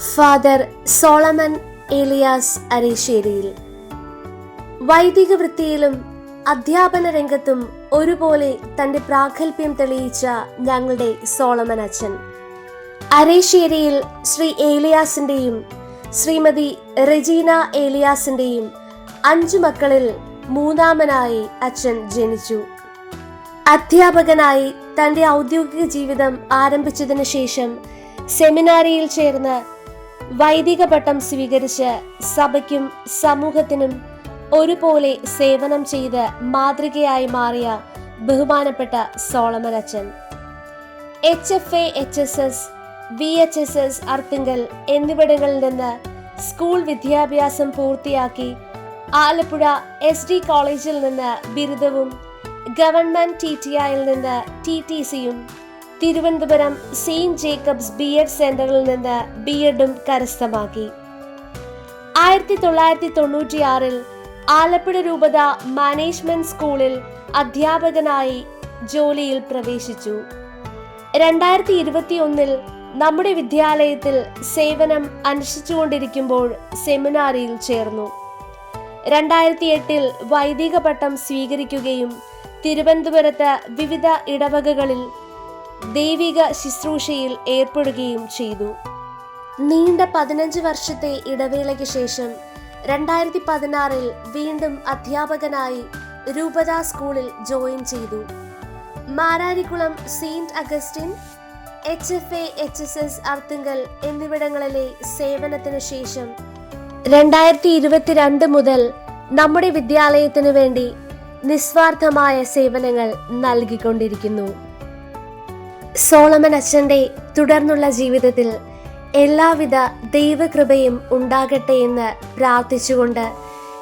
Father Solomon Elias അരീശ്ശേരിയിൽ. വൈദിക വൃത്തിയിലും അധ്യാപന രംഗത്തും ഒരുപോലെ തന്റെ പ്രാഗൽഭ്യം തെളിയിച്ച ഞങ്ങളുടെ സോളമൻ അച്ഛൻ. അരേശ്ശേരിയിൽ ശ്രീ ഏലിയാസിന്റെയും ശ്രീമതി റെജീന ഏലിയാസിന്റെയും അഞ്ചു മക്കളിൽ മൂന്നാമനായി അച്ഛൻ ജനിച്ചു. അധ്യാപകനായി തന്റെ ഔദ്യോഗിക ജീവിതം ആരംഭിച്ചതിനു ശേഷം സെമിനാരിയിൽ ചേർന്ന് വൈദിക പട്ടം സ്വീകരിച്ച് സഭയ്ക്കും സമൂഹത്തിനും ഒരുപോലെ സേവനം ചെയ്ത് മാതൃകയായി മാറിയ ബഹുമാനപ്പെട്ട സോളമൻ അച്ഛൻ H F A H S S V H S S Arthunkal എന്നിവിടങ്ങളിൽ നിന്ന് സ്കൂൾ വിദ്യാഭ്യാസം പൂർത്തിയാക്കി ആലപ്പുഴ എസ് ഡി കോളേജിൽ നിന്ന് ബിരുദവും ഗവൺമെന്റ് ടി ടി ഐയിൽ നിന്ന് ടി ടി സിയും Thiruvananthapuram Saint Jacob's B Ed സെന്ററിൽ നിന്ന് ബി എഡും കരസ്ഥമാക്കി. ആയിരത്തി തൊള്ളായിരത്തി തൊണ്ണൂറ്റിയാറിൽ ആലപ്പുഴ രൂപത മാനേജ്മെന്റ് സ്കൂളിൽ അധ്യാപകനായി ജോലിയിൽ പ്രവേശിച്ചു. രണ്ടായിരത്തി ഇരുപത്തി ഒന്നിൽ നമ്മുടെ വിദ്യാലയത്തിൽ സേവനം അനുഷ്ഠിച്ചുകൊണ്ടിരിക്കുമ്പോൾ സെമിനാറിൽ ചേർന്നു. രണ്ടായിരത്തി എട്ടിൽ വൈദിക പട്ടം സ്വീകരിക്കുകയും തിരുവനന്തപുരത്ത് വിവിധ ഇടവകകളിൽ ദൈവിക ശുശ്രൂഷയിൽ ഏർപ്പെടുകയും ചെയ്തു. നീണ്ട പതിനഞ്ച് വർഷത്തെ ഇടവേളയ്ക്ക് ശേഷം രണ്ടായിരത്തി പതിനാറിൽ വീണ്ടും അധ്യാപകനായി രൂപത സ്കൂളിൽ ജോയിൻ ചെയ്തു. Mararikulam Saint Augustine H F A H S S Arthunkal എന്നിവിടങ്ങളിലെ സേവനത്തിനു ശേഷം രണ്ടായിരത്തി ഇരുപത്തിരണ്ട് മുതൽ നമ്മുടെ വിദ്യാലയത്തിനു വേണ്ടി നിസ്വാർത്ഥമായ സേവനങ്ങൾ നൽകിക്കൊണ്ടിരിക്കുന്നു. സോളമൻ അച്ഛന്റെ തുടർന്നുള്ള ജീവിതത്തിൽ എല്ലാവിധ ദൈവകൃപയും ഉണ്ടാകട്ടെ എന്ന് പ്രാർത്ഥിച്ചുകൊണ്ട്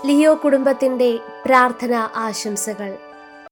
ലിയോ കുടുംബത്തിന്റെ പ്രാർത്ഥന ആശംസകൾ.